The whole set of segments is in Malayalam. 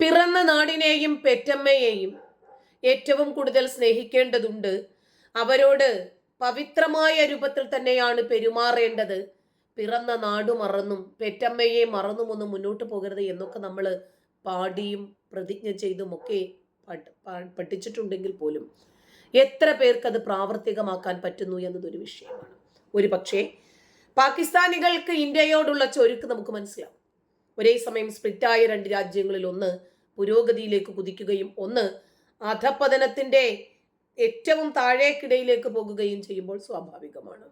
പിറന്ന നാടിനെയും പെറ്റമ്മയെയും ഏറ്റവും കൂടുതൽ സ്നേഹിക്കേണ്ടതുണ്ട്. അവരോട് പവിത്രമായ രൂപത്തിൽ തന്നെയാണ് പെരുമാറേണ്ടത്. പിറന്ന നാടു മറന്നും പെറ്റമ്മയെ മറന്നുമൊന്നും മുന്നോട്ട് പോകരുത് എന്നൊക്കെ നമ്മൾ പാടിയും പ്രതിജ്ഞ ചെയ്തും ഒക്കെ പഠിച്ചിട്ടുണ്ടെങ്കിൽ പോലും എത്ര പേർക്ക് അത് പ്രാവർത്തികമാക്കാൻ പറ്റുന്നു എന്നതൊരു വിഷയമാണ്. ഒരു പക്ഷേ പാകിസ്ഥാനികൾക്ക് ഇന്ത്യയോടുള്ള ചൊരുക്ക് നമുക്ക് മനസ്സിലാവും. ഒരേ സമയം സ്പ്ലിറ്റായ രണ്ട് രാജ്യങ്ങളിൽ ഒന്ന് പുരോഗതിയിലേക്ക് കുതിക്കുകയും ഒന്ന് അധപതനത്തിന്റെ ഏറ്റവും താഴേക്കിടയിലേക്ക് പോകുകയും ചെയ്യുമ്പോൾ സ്വാഭാവികമാണ്.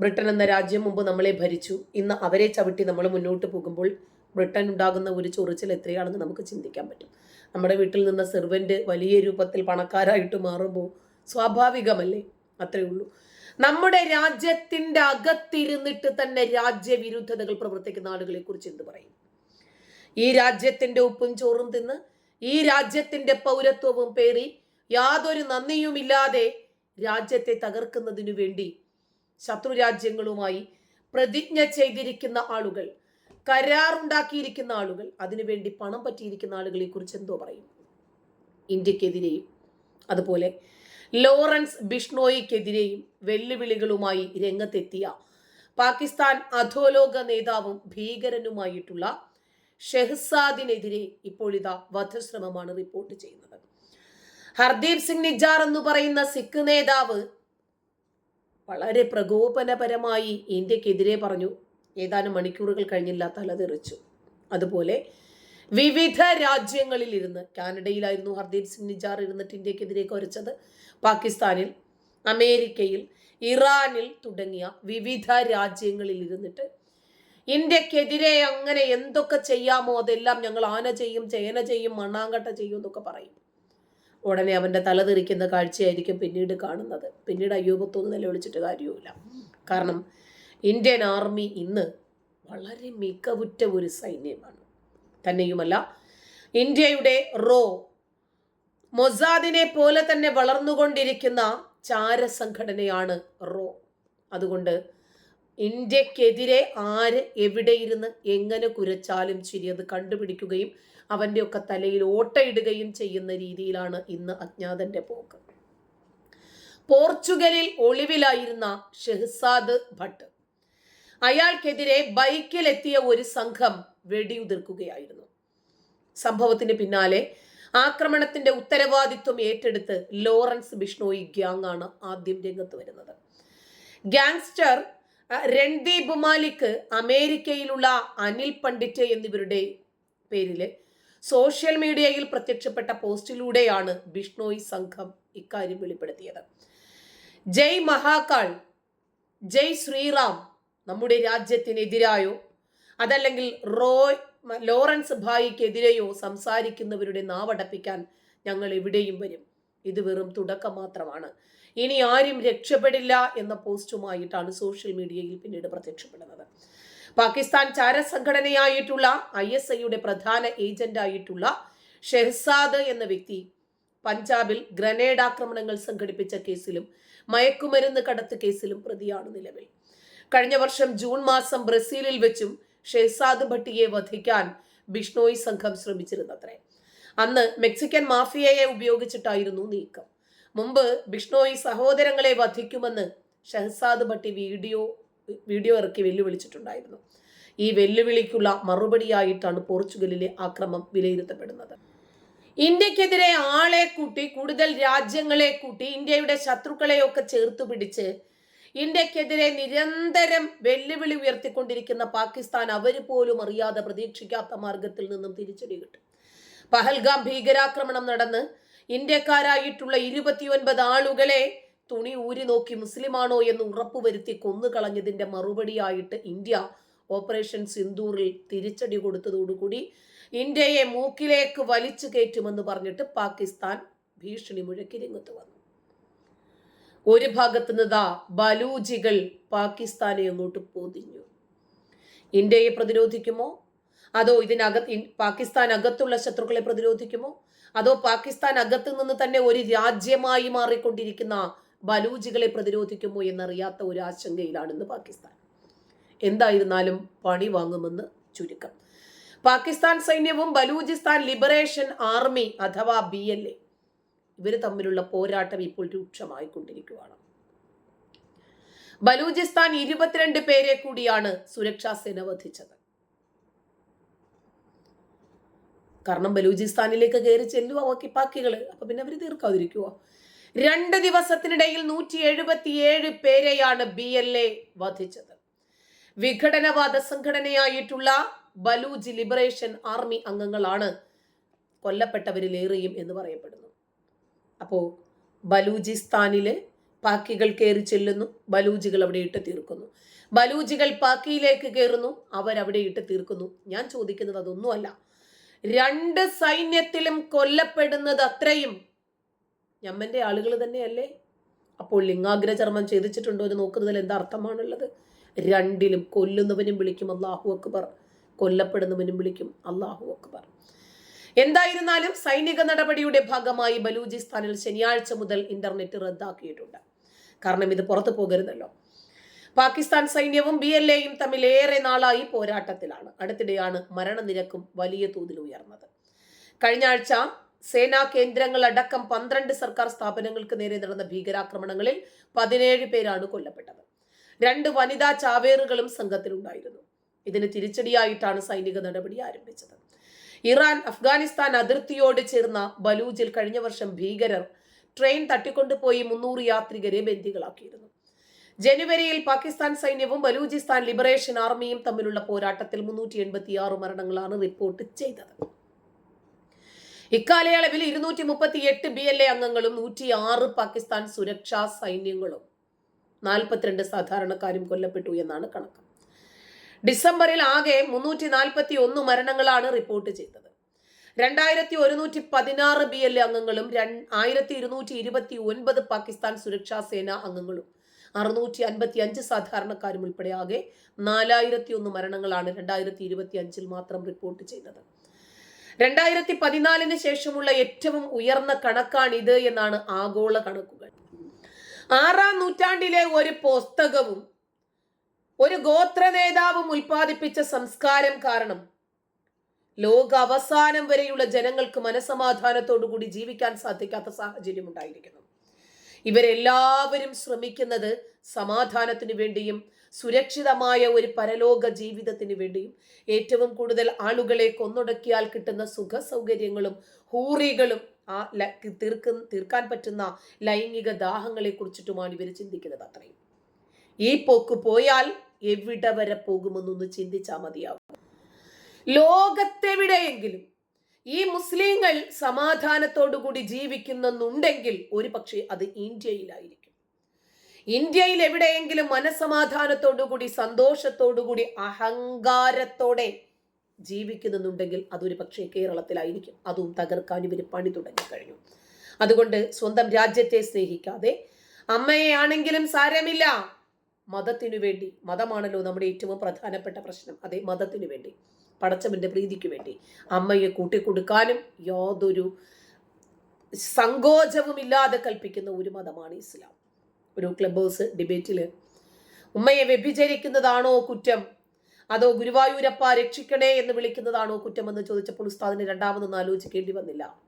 ബ്രിട്ടൻ എന്ന രാജ്യം മുമ്പ് നമ്മളെ ഭരിച്ചു. ഇന്ന് അവരെ ചവിട്ടി നമ്മൾ മുന്നോട്ട് പോകുമ്പോൾ ബ്രിട്ടൻ ഉണ്ടാകുന്ന ഒരു ചൊറിച്ചിൽ എത്രയാണെന്ന് നമുക്ക് ചിന്തിക്കാൻ പറ്റും. നമ്മുടെ വീട്ടിൽ നിന്ന് സെർവന്റ് വലിയ രൂപത്തിൽ പണക്കാരായിട്ട് മാറുമ്പോൾ സ്വാഭാവികമല്ലേ? അത്രേ ഉള്ളൂ. നമ്മുടെ രാജ്യത്തിന്റെ അകത്തിരുന്നിട്ട് തന്നെ രാജ്യവിരുദ്ധതകൾ പ്രവർത്തിക്കുന്ന ആളുകളെ കുറിച്ച് എന്ത് പറയും? ഈ രാജ്യത്തിന്റെ ഉപ്പും ചോറും തിന്ന് ഈ രാജ്യത്തിന്റെ പൗരത്വവും പേറി യാതൊരു നന്ദിയുമില്ലാതെ രാജ്യത്തെ തകർക്കുന്നതിനു വേണ്ടി ശത്രു രാജ്യങ്ങളുമായി പ്രതിജ്ഞ ചെയ്തിരിക്കുന്ന ആളുകൾ കരാറുണ്ടാക്കിയിരിക്കുന്ന ആളുകൾ അതിനുവേണ്ടി പണം പറ്റിയിരിക്കുന്ന ആളുകളെ കുറിച്ച് എന്തോ പറയും? ഇന്ത്യക്കെതിരെയും അതുപോലെ ലോറൻസ് ബിഷ്ണോയിക്കെതിരെയും വെല്ലുവിളികളുമായി രംഗത്തെത്തിയ പാകിസ്ഥാൻ അധോലോക നേതാവും ഭീകരനുമായിട്ടുള്ള ഷെഹ്സാദിനെതിരെ ഇതാ വധശ്രമമാണ് റിപ്പോർട്ട് ചെയ്യുന്നത്. ഹർദീപ് സിംഗ് നിജാർ എന്ന് പറയുന്ന സിഖ് നേതാവ് വളരെ പ്രകോപനപരമായി ഇന്ത്യക്കെതിരെ പറഞ്ഞു. ഏതാനും മണിക്കൂറുകൾ കഴിഞ്ഞില്ല തലതെറിച്ചു. അതുപോലെ വിവിധ രാജ്യങ്ങളിൽ ഇരുന്ന് കാനഡയിലായിരുന്നു ഹർദീപ് സിംഗ് നിജാർ ഇരുന്നിട്ട് ഇന്ത്യക്കെതിരെ കുരച്ചത്. പാകിസ്ഥാനിൽ അമേരിക്കയിൽ ഇറാനിൽ തുടങ്ങിയ വിവിധ രാജ്യങ്ങളിൽ ഇരുന്നിട്ട് ഇന്ത്യക്കെതിരെ അങ്ങനെ എന്തൊക്കെ ചെയ്യാമോ അതെല്ലാം ഞങ്ങൾ ആന ചെയ്യും ചേന ചെയ്യും മണ്ണാങ്കട്ട ചെയ്യും എന്നൊക്കെ പറയും. ഉടനെ അവന്റെ തലതെറിക്കുന്ന കാഴ്ചയായിരിക്കും പിന്നീട് കാണുന്നത്. പിന്നീട് അയ്യോപത്തൊന്നും നിലവിളിച്ചിട്ട് കാര്യവുമില്ല. കാരണം ഇന്ത്യൻ ആർമി ഇന്ന് വളരെ മികവുറ്റ ഒരു സൈന്യമാണ്. തന്നെയുമല്ല. ഇന്ത്യയുടെ റോ മൊസാദിനെ പോലെ തന്നെ വളർന്നുകൊണ്ടിരിക്കുന്ന ചാരസംഘടനയാണ് റോ. അതുകൊണ്ട് ഇന്ത്യക്കെതിരെ ആര് എവിടെ ഇരുന്ന് എങ്ങനെ കുരച്ചാലും ശരി അത് കണ്ടുപിടിക്കുകയും അവന്റെ ഒക്കെ തലയിൽ ഓട്ടയിടുകയും ചെയ്യുന്ന രീതിയിലാണ് ഇന്ന് അജ്ഞാതന്റെ പോക്ക്. പോർച്ചുഗലിൽ ഒളിവിലായിരുന്ന ഷെഹ്സാദ് ഭട്ട് അയാൾക്കെതിരെ ബൈക്കിലെത്തിയ ഒരു സംഘം വെടിയുതിർക്കുകയായിരുന്നു. സംഭവത്തിന് പിന്നാലെ ആക്രമണത്തിന്റെ ഉത്തരവാദിത്വം ഏറ്റെടുത്ത് ലോറൻസ് ബിഷ്ണോയി ഗ്യാങ് ആണ് ആദ്യം രംഗത്ത് വരുന്നത്. ഗാങ്സ്റ്റർ രൺദീപ് മാലിക് അമേരിക്കയിലുള്ള അനിൽ പണ്ഡിറ്റ് എന്നിവരുടെ പേരിൽ സോഷ്യൽ മീഡിയയിൽ പ്രത്യക്ഷപ്പെട്ട പോസ്റ്റിലൂടെയാണ് ബിഷ്ണോയി സംഘം ഇക്കാര്യം വെളിപ്പെടുത്തിയത്. ജയ് മഹാകാൾ ജയ് ശ്രീറാം നമ്മുടെ രാജ്യത്തിനെതിരായോ? അതല്ലെങ്കിൽ റോയ് ലോറൻസ് ഭായിക്കെതിരെയോ സംസാരിക്കുന്നവരുടെ നാവടപ്പിക്കാൻ ഞങ്ങൾ എവിടെയും വരും. ഇത് വെറും തുടക്കം മാത്രമാണ്. ഇനി ആരും രക്ഷപ്പെടില്ല എന്ന പോസ്റ്റുമായിട്ടാണ് സോഷ്യൽ മീഡിയയിൽ പിന്നീട് പ്രത്യക്ഷപ്പെടുന്നത്. പാകിസ്ഥാൻ ചാരസംഘടനയായിട്ടുള്ള ഐ എസ് ഐയുടെ പ്രധാന ഏജന്റായിട്ടുള്ള ഷെഹ്സാദ് എന്ന വ്യക്തി പഞ്ചാബിൽ ഗ്രനേഡ് ആക്രമണങ്ങൾ സംഘടിപ്പിച്ച കേസിലും മയക്കുമരുന്ന് കടത്ത് കേസിലും പ്രതിയാണ് നിലവിൽ. കഴിഞ്ഞ വർഷം ജൂൺ മാസം ബ്രസീലിൽ വെച്ചും ഷെഹ്സാദ് ഭട്ടിയെ വധിക്കാൻ ബിഷ്ണോയി സംഘം ശ്രമിച്ചിരുന്നത്രേ. അന്ന് മെക്സിക്കൻ മാഫിയയെ ഉപയോഗിച്ചിട്ടായിരുന്നു നീക്കം. മുമ്പ് ബിഷ്ണോയി സഹോദരങ്ങളെ വധിക്കുമെന്ന് ഷെഹസാദ് ഭട്ടി വീഡിയോ വീഡിയോ ഇറക്കി വെല്ലുവിളിച്ചിട്ടുണ്ടായിരുന്നു. ഈ വെല്ലുവിളിക്കുള്ള മറുപടിയായിട്ടാണ് പോർച്ചുഗലിലെ ആക്രമം വിലയിരുത്തപ്പെടുന്നത്. ഇന്ത്യക്കെതിരെ ആളെ കൂട്ടി കൂടുതൽ രാജ്യങ്ങളെ കൂട്ടി ഇന്ത്യയുടെ ശത്രുക്കളെയൊക്കെ ചേർത്തു പിടിച്ച് ഇന്ത്യക്കെതിരെ നിരന്തരം വെല്ലുവിളി ഉയർത്തിക്കൊണ്ടിരിക്കുന്ന പാകിസ്ഥാൻ അവർ പോലും അറിയാതെ പ്രതീക്ഷിക്കാത്ത മാർഗത്തിൽ നിന്നും തിരിച്ചടി കിട്ടും. പഹൽഗാം ഭീകരാക്രമണം നടന്ന് ഇന്ത്യക്കാരായിട്ടുള്ള ഇരുപത്തിയൊൻപത് ആളുകളെ തുണി ഊരി നോക്കി മുസ്ലിമാണോ എന്ന് ഉറപ്പുവരുത്തി കൊന്നുകളഞ്ഞതിന്റെ മറുപടിയായിട്ട് ഇന്ത്യ ഓപ്പറേഷൻ സിന്ദൂറിൽ തിരിച്ചടി കൊടുത്തതോടുകൂടി ഇന്ത്യയെ മൂക്കിലേക്ക് വലിച്ചു കയറ്റുമെന്ന് പറഞ്ഞിട്ട് പാകിസ്ഥാൻ ഭീഷണി മുഴക്കി രംഗത്ത് വന്നു. ഒരു ഭാഗത്ത് നിന്നാ ബലൂജികൾ പാകിസ്ഥാനെ അങ്ങോട്ട് പൊതിഞ്ഞു. ഇന്ത്യയെ പ്രതിരോധിക്കുമോ? അതോ ഇതിനകത്ത് പാകിസ്ഥാൻ അകത്തുള്ള ശത്രുക്കളെ പ്രതിരോധിക്കുമോ? അതോ പാകിസ്ഥാൻ അകത്തു നിന്ന് തന്നെ ഒരു രാജ്യമായി മാറിക്കൊണ്ടിരിക്കുന്ന ബലൂജികളെ പ്രതിരോധിക്കുമോ എന്നറിയാത്ത ഒരു ആശങ്കയിലാണ് ഇന്ന് പാകിസ്ഥാൻ. എന്തായിരുന്നാലും പണി വാങ്ങുമെന്ന് ചുരുക്കം. പാകിസ്ഥാൻ സൈന്യവും ബലൂചിസ്ഥാൻ ലിബറേഷൻ ആർമി അഥവാ ബി എൽ എ ഇവർ തമ്മിലുള്ള പോരാട്ടം ഇപ്പോൾ രൂക്ഷമായിക്കൊണ്ടിരിക്കുകയാണ് ബലൂചിസ്ഥാൻ ഇരുപത്തിരണ്ട് പേരെ കൂടിയാണ് സുരക്ഷാ സേന വധിച്ചത്. കാരണം ബലൂചിസ്ഥാനിലേക്ക് കയറി ചെല്ലുക വക്കിപ്പാക്കികൾ അപ്പൊ പിന്നെ അവർ തീർക്കാതിരിക്കുവോ? രണ്ട് ദിവസത്തിനിടയിൽ നൂറ്റി എഴുപത്തിയേഴ് പേരെയാണ് ബി എൽ എ വധിച്ചത്. വിഘടനവാദ സംഘടനയായിട്ടുള്ള ബലൂജ് ലിബറേഷൻ ആർമി അംഗങ്ങളാണ് കൊല്ലപ്പെട്ടവരിലേറെയും എന്ന് പറയപ്പെടുന്നു. അപ്പോൾ ബലൂചിസ്ഥാനിലെ പാക്കികൾ കയറി ചെല്ലുന്നു. ബലൂജികൾ അവിടെ ഇട്ട് തീർക്കുന്നു. ബലൂജികൾ പാക്കിയിലേക്ക് കയറുന്നു അവരവിടെ ഇട്ട് തീർക്കുന്നു. ഞാൻ ചോദിക്കുന്നത് അതൊന്നുമല്ല രണ്ട് സൈന്യത്തിലും കൊല്ലപ്പെടുന്നത് അത്രയും. ഞമ്മന്റെ ആളുകൾ തന്നെയല്ലേ? അപ്പോൾ ലിംഗാഗ്ര ചർമ്മം ചെയ്തിട്ടുണ്ടോ എന്ന് നോക്കുന്നതിൽ എന്താ അർത്ഥമാണുള്ളത്? രണ്ടിലും കൊല്ലുന്നവനും വിളിക്കും. അള്ളാഹു അക്ബർ. കൊല്ലപ്പെടുന്നവനും വിളിക്കും. അള്ളാഹു അക്ബർ. എന്തായിരുന്നാലും സൈനിക നടപടിയുടെ ഭാഗമായി ബലൂചിസ്ഥാനിൽ ശനിയാഴ്ച മുതൽ ഇന്റർനെറ്റ് റദ്ദാക്കിയിട്ടുണ്ട്. കാരണം ഇത് പുറത്തു പോകരുതല്ലോ. പാകിസ്ഥാൻ സൈന്യവും ബി എൽ എയും തമ്മിൽ ഏറെ നാളായി പോരാട്ടത്തിലാണ്. അടുത്തിടെയാണ് മരണനിരക്കും വലിയ തോതിൽ ഉയർന്നത്. കഴിഞ്ഞ ആഴ്ച സേനാ കേന്ദ്രങ്ങൾ അടക്കം പന്ത്രണ്ട് സർക്കാർ സ്ഥാപനങ്ങൾക്ക് നേരെ നടന്ന ഭീകരാക്രമണങ്ങളിൽ പതിനേഴ് പേരാണ് കൊല്ലപ്പെട്ടത്. രണ്ട് വനിതാ ചാവേറുകളും സംഘത്തിലുണ്ടായിരുന്നു. ഇതിന് തിരിച്ചടിയായിട്ടാണ് സൈനിക നടപടി ആരംഭിച്ചത്. ഇറാൻ അഫ്ഗാനിസ്ഥാൻ അതിർത്തിയോട് ചേർന്ന ബലൂജിൽ കഴിഞ്ഞ വർഷം ഭീകരർ ട്രെയിൻ തട്ടിക്കൊണ്ടുപോയി മുന്നൂറ് യാത്രികരെ ബന്ദികളാക്കിയിരുന്നു. ജനുവരിയിൽ പാകിസ്ഥാൻ സൈന്യവും ബലൂചിസ്ഥാൻ ലിബറേഷൻ ആർമിയും തമ്മിലുള്ള പോരാട്ടത്തിൽ മുന്നൂറ്റി എൺപത്തി ആറ് മരണങ്ങളാണ് റിപ്പോർട്ട് ചെയ്തത്. ഇക്കാലയളവിൽ ഇരുന്നൂറ്റി മുപ്പത്തി എട്ട് ബി എൽ എ അംഗങ്ങളും നൂറ്റി ആറ് പാകിസ്ഥാൻ സുരക്ഷാ സൈന്യങ്ങളും നാൽപ്പത്തിരണ്ട് സാധാരണക്കാരും കൊല്ലപ്പെട്ടു എന്നാണ് കണക്ക്. ഡിസംബറിൽ ആകെ മുന്നൂറ്റി നാൽപ്പത്തി ഒന്ന് മരണങ്ങളാണ് റിപ്പോർട്ട് ചെയ്തത്. രണ്ടായിരത്തി ഒരുന്നൂറ്റി പതിനാറ് ബി എൽ അംഗങ്ങളും ആയിരത്തി ഇരുന്നൂറ്റി ഇരുപത്തി ഒൻപത് പാകിസ്ഥാൻ സുരക്ഷാ സേന അംഗങ്ങളും അറുന്നൂറ്റി അൻപത്തി അഞ്ച് സാധാരണക്കാരും ഉൾപ്പെടെ ആകെ നാലായിരത്തി ഒന്ന് മരണങ്ങളാണ് രണ്ടായിരത്തി ഇരുപത്തി അഞ്ചിൽ മാത്രം റിപ്പോർട്ട് ചെയ്തത്. രണ്ടായിരത്തി പതിനാലിന് ശേഷമുള്ള ഏറ്റവും ഉയർന്ന കണക്കാണിത് എന്നാണ് ആഗോള കണക്കുകൾ. ആറാം നൂറ്റാണ്ടിലെ ഒരു പുസ്തകവും ഒരു ഗോത്ര നേതാവും ഉൽപ്പാദിപ്പിച്ച സംസ്കാരം കാരണം ലോക അവസാനം വരെയുള്ള ജനങ്ങൾക്ക് മനസമാധാനത്തോടു കൂടി ജീവിക്കാൻ സാധിക്കാത്ത സാഹചര്യം ഉണ്ടായിരിക്കുന്നു. ഇവരെല്ലാവരും ശ്രമിക്കുന്നത് സമാധാനത്തിനു വേണ്ടിയും സുരക്ഷിതമായ ഒരു പരലോക ജീവിതത്തിന് വേണ്ടിയും. ഏറ്റവും കൂടുതൽ ആളുകളെ കൊന്നൊടുക്കിയാൽ കിട്ടുന്ന സുഖ സൗകര്യങ്ങളും ഹൂറികളും ആ തീർക്ക് തീർക്കാൻ പറ്റുന്ന ലൈംഗിക ദാഹങ്ങളെ കുറിച്ചിട്ടുമാണ് ഇവർ ചിന്തിക്കുന്നത് അത്രയും. ഈ പോക്ക് പോയാൽ എവിടെ വരെ പോകുമെന്നൊന്ന് ചിന്തിച്ചാൽ മതിയാവും. ലോകത്തെവിടെയെങ്കിലും ഈ മുസ്ലിങ്ങൾ സമാധാനത്തോടുകൂടി ജീവിക്കുന്നുണ്ടെങ്കിൽ ഒരു പക്ഷേ അത് ഇന്ത്യയിലായിരിക്കും. ഇന്ത്യയിൽ എവിടെയെങ്കിലും മനസമാധാനത്തോടുകൂടി സന്തോഷത്തോടുകൂടി അഹങ്കാരത്തോടെ ജീവിക്കുന്നുണ്ടെങ്കിൽ അതൊരു പക്ഷേ കേരളത്തിലായിരിക്കും. അതും തകർക്കാൻ ഇവർ പണി തുടങ്ങി കഴിഞ്ഞു. അതുകൊണ്ട് സ്വന്തം രാജ്യത്തെ സ്നേഹിക്കാതെ അമ്മയെ ആണെങ്കിലും സാരമില്ല. മതത്തിനു വേണ്ടി മതമാണല്ലോ നമ്മുടെ ഏറ്റവും പ്രധാനപ്പെട്ട പ്രശ്നം. അതേ മതത്തിനു വേണ്ടി പടച്ചവന്റെ പ്രീതിക്ക് വേണ്ടി. അമ്മയെ കൂട്ടിക്കൊടുക്കാനും യാതൊരു സങ്കോചവും ഇല്ലാതെ കൽപ്പിക്കുന്ന ഒരു മതമാണ് ഇസ്ലാം. ഒരു ക്ലബ് ഹൗസ് ഡിബേറ്റിൽ ഉമ്മയെ വ്യഭിചരിക്കുന്നതാണോ കുറ്റം? അതോ ഗുരുവായൂരപ്പ രക്ഷിക്കണേ? എന്ന് വിളിക്കുന്നതാണോ കുറ്റമെന്ന് ചോദിച്ചപ്പോൾ ഉസ്താദിന് രണ്ടാമതൊന്നും ആലോചിക്കേണ്ടി വന്നില്ല.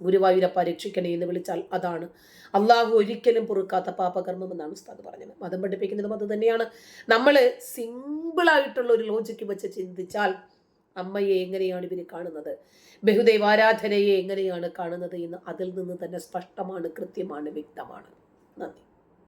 ഗുരുവായൂരപ്പ രക്ഷിക്കണേ എന്ന് വിളിച്ചാൽ അതാണ്. അള്ളാഹു ഒരിക്കലും പൊറുക്കാത്ത പാപകർമ്മം എന്നാണ് ഉസ്താദ് പറഞ്ഞത്. മതം പഠിപ്പിക്കുന്നതും അത് തന്നെയാണ്. നമ്മൾ സിമ്പിളായിട്ടുള്ള ഒരു ലോജിക്ക് വെച്ച് ചിന്തിച്ചാൽ അമ്മയെ എങ്ങനെയാണ് ഇവർ കാണുന്നത്? ബഹുദൈവാരാധനയെ എങ്ങനെയാണ് കാണുന്നത് എന്ന് അതിൽ നിന്ന് തന്നെ സ്പഷ്ടമാണ് കൃത്യമാണ് വ്യക്തമാണ്. നന്ദി.